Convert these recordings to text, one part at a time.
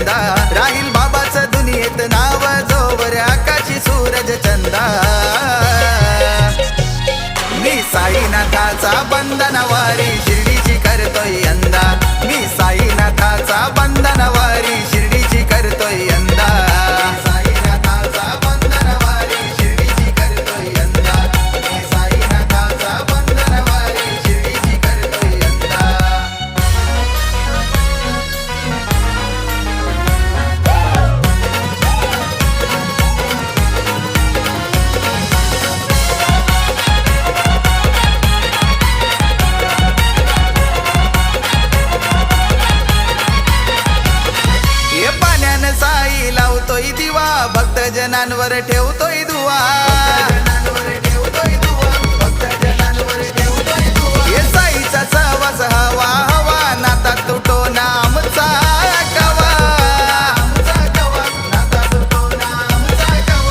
यंदा राहील बाबाच दुनियेत नाव जोवर आकाशी सूरज चंदा. मी साईनाथाचा बंधन वारी जनांवर ठेवतोय दुवा. हे साईचा सहवास हवा हवा. नाता तुटो नामचा कवा.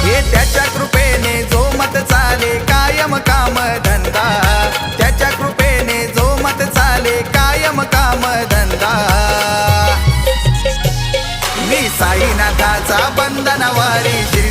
हे त्याच्या कृपेने जो मत चाले कायम काम धंदा. त्याच्या कृपेने जो मत चाले कायम काम धंदा. मी साईनाथाचा बंधनवारी शिर्डीची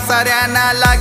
साऱ्यांना लागले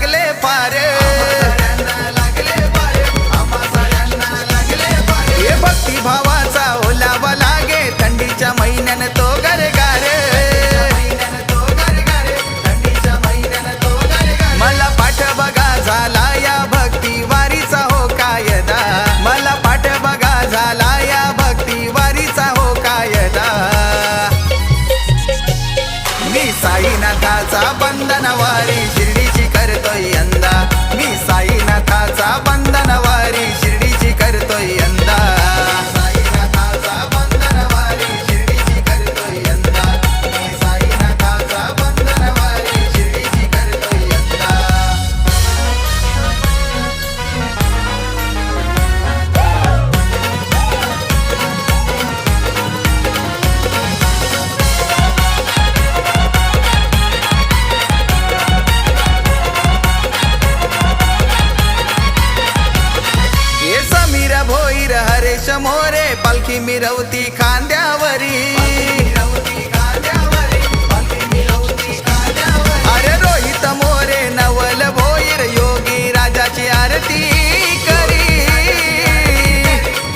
साईनाथाचा बंधनवारी शिर्डीची करतोय यंदा. मी साई मिरवती खांद्यावरी अरे रोहित मोरे नवल भोईर योगी राजाची आरती करी.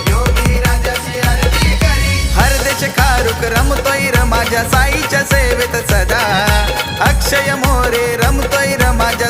योगी राजाची आरती करी हरदेश कारुक रमतोय र माझ्या साईच्या सेवेत सदा. अक्षय मोरे रमतोय र माझ्या